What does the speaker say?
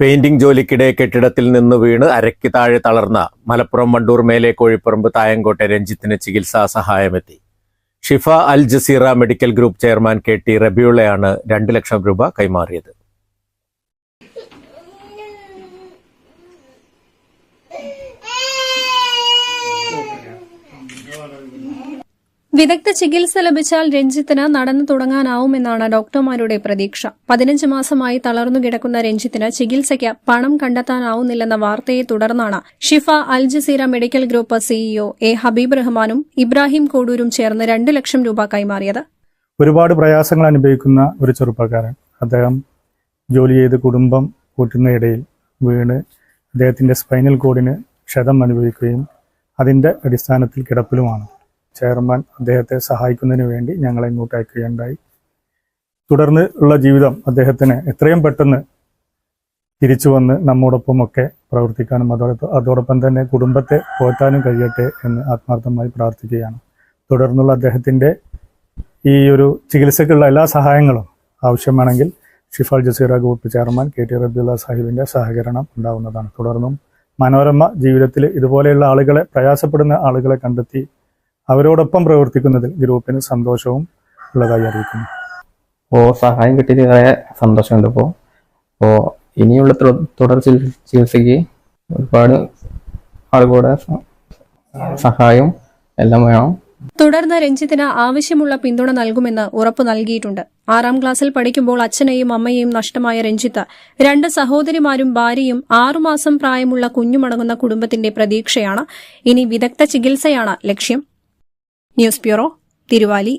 Painting ജോലിക്കിടെ കെട്ടിടത്തിൽ നിന്ന് വീണ് അരയ്ക്ക് താഴെ തളർന്ന മലപ്പുറം വണ്ടൂർ മേലെ കോഴിപ്പറമ്പ് തായങ്കോട്ടെ രഞ്ജിത്തിന് ചികിത്സാ സഹായമെത്തി. Shifa Al Jazeera medical group chairman K T റബിയുള്ളയാണ് രണ്ട് ലക്ഷം രൂപ കൈമാറിയത്. വിദഗ്ധ ചികിത്സ ലഭിച്ചാൽ രഞ്ജിത്തിന് നടന്നു തുടങ്ങാനാവുമെന്നാണ് ഡോക്ടർമാരുടെ പ്രതീക്ഷ. പതിനഞ്ച് മാസമായി തളർന്നു കിടക്കുന്ന രഞ്ജിത്തിന് ചികിത്സയ്ക്ക് പണം കണ്ടെത്താനാവുന്നില്ലെന്ന വാർത്തയെ തുടർന്നാണ് Shifa Al Jazeera medical group CEO A Habib റഹ്മാനും ഇബ്രാഹിം കോഡൂരും ചേർന്ന് രണ്ട് ലക്ഷം രൂപ കൈമാറിയത്. ഒരുപാട് പ്രയാസങ്ങൾ അനുഭവിക്കുന്ന ഒരു ചെറുപ്പക്കാരൻ. അദ്ദേഹം ജോലി ചെയ്ത് കുടുംബം കൂട്ടുന്ന ഇടയിൽ വീണ് അദ്ദേഹത്തിന്റെ സ്പൈനൽ കോഡിന് ക്ഷതം അനുഭവിക്കുകയും അതിന്റെ അടിസ്ഥാനത്തിൽ കിടപ്പിലുമാണ്. ചെയർമാൻ അദ്ദേഹത്തെ സഹായിക്കുന്നതിന് വേണ്ടി ഞങ്ങളെ ഇങ്ങോട്ട് അയക്കുകയുണ്ടായി. തുടർന്ന് ഉള്ള ജീവിതം അദ്ദേഹത്തിന് എത്രയും പെട്ടെന്ന് തിരിച്ചു വന്ന് നമ്മോടൊപ്പമൊക്കെ പ്രവർത്തിക്കാനും അതോടൊപ്പം അതോടൊപ്പം തന്നെ കുടുംബത്തെ പോറ്റാനും കഴിയട്ടെ എന്ന് ആത്മാർത്ഥമായി പ്രാർത്ഥിക്കുകയാണ്. തുടർന്നുള്ള അദ്ദേഹത്തിന്റെ ഈ ഒരു ചികിത്സയ്ക്കുള്ള എല്ലാ സഹായങ്ങളും ആവശ്യമാണെങ്കിൽ Shifa Al Jazeera group chairman K T Rabiulla സാഹിബിന്റെ സഹകരണം ഉണ്ടാവുന്നതാണ്. തുടർന്നും മനോരമ ജീവിതത്തിൽ ഇതുപോലെയുള്ള ആളുകളെ പ്രയാസപ്പെടുന്ന ആളുകളെ കണ്ടെത്തി അവരോടൊപ്പം പ്രവർത്തിക്കുന്നതിൽ ഗ്രൂപ്പിന് സന്തോഷവും ഉള്ളതായി അറിയിക്കുന്നു. ഓ സഹായം കിട്ടിയത് വളരെ സന്തോഷമുണ്ട് ഇപ്പോൾ അപ്പോൾ ഇനിയുള്ള തുടർ ചികിത്സയ്ക്ക് ഒരുപാട് ആളുകളുടെ സഹായവും സഹായം എല്ലാം വേണം. തുടർന്ന് രഞ്ജിത്തിന് ആവശ്യമുള്ള പിന്തുണ നൽകുമെന്ന് ഉറപ്പ് നൽകിയിട്ടുണ്ട്. ആറാം ക്ലാസ്സിൽ പഠിക്കുമ്പോൾ അച്ഛനെയും അമ്മയെയും നഷ്ടമായ രഞ്ജിത്ത് രണ്ട് സഹോദരിമാരും ഭാര്യയും ആറുമാസം പ്രായമുള്ള കുഞ്ഞുമടങ്ങുന്ന കുടുംബത്തിന്റെ പ്രതീക്ഷയാണ്. ഇനി വിദഗ്ധ ചികിത്സയാണ് ലക്ഷ്യം. News bureau Thiruvali